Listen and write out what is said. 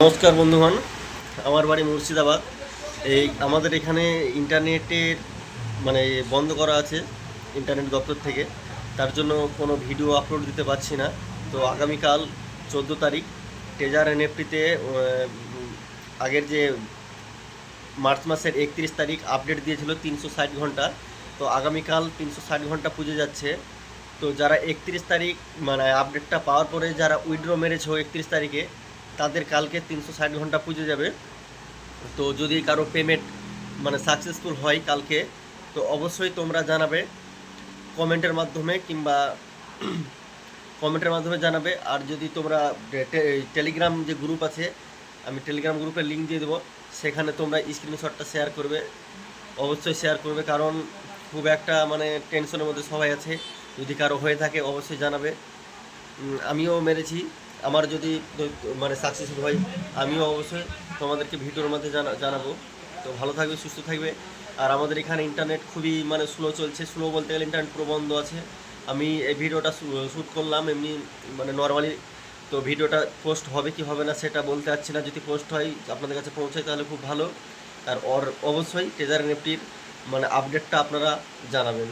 নমস্কার বন্ধুগণ, আমার বাড়ি মুর্শিদাবাদ। এই আমাদের এখানে ইন্টারনেটের মানে বন্ধ করা আছে ইন্টারনেট দপ্তর থেকে। তার জন্য কোনো ভিডিও আপলোড দিতে পারছি না। তো আগামীকাল চোদ্দ তারিখ টেজার এনএফটিতে আগের যে মার্চ মাসের একত্রিশ তারিখ আপডেট দিয়েছিল তিনশো ষাট ঘণ্টা। তো আগামীকাল তিনশো ষাট ঘণ্টা পুজো যাচ্ছে। তো যারা একত্রিশ তারিখ মানে আপডেটটা পাওয়ার পরে যারা উইড্রো মেরেছো একত্রিশ তারিখে তাদের কালকে তিনশো ষাট ঘণ্টা পুজো যাবে। তো যদি কারও পেমেন্ট মানে সাকসেসফুল হয় কালকে, তো অবশ্যই তোমরা জানাবে কমেন্টের মাধ্যমে কিংবা কমেন্টের মাধ্যমে জানাবে। আর যদি তোমরা টেলিগ্রাম যে গ্রুপ আছে, আমি টেলিগ্রাম গ্রুপের লিঙ্ক দিয়ে দেবো। সেখানে তোমরা স্ক্রিনশটটা শেয়ার করবে। অবশ্যই শেয়ার করবে কারণ খুব একটা মানে টেনশনের মধ্যে সবাই আছে। যদি কারও হয়ে থাকে অবশ্যই জানাবে। আমিও মেরেছি। আমার যদি মানে সাকসেসফুল হয়, আমিও অবশ্যই তোমাদেরকে ভিডিওর মধ্যে জানা জানাব। তো ভালো থাকবে, সুস্থ থাকবে। আর আমাদের এখানে ইন্টারনেট খুবই মানে স্লো চলছে। স্লো বলতে গেলে ইন্টারনেট পুরো বন্ধ আছে। আমি এই ভিডিওটা শ্যুট করলাম, এমনি মানে নর্মালি তো ভিডিওটা পোস্ট হবে কি হবে না সেটা বলতে পারছি না। যদি পোস্ট হয়, আপনাদের কাছে পৌঁছায় তাহলে খুব ভালো। আর অবশ্যই ট্রেজার নেপটির মানে আপডেটটা আপনারা জানাবেন।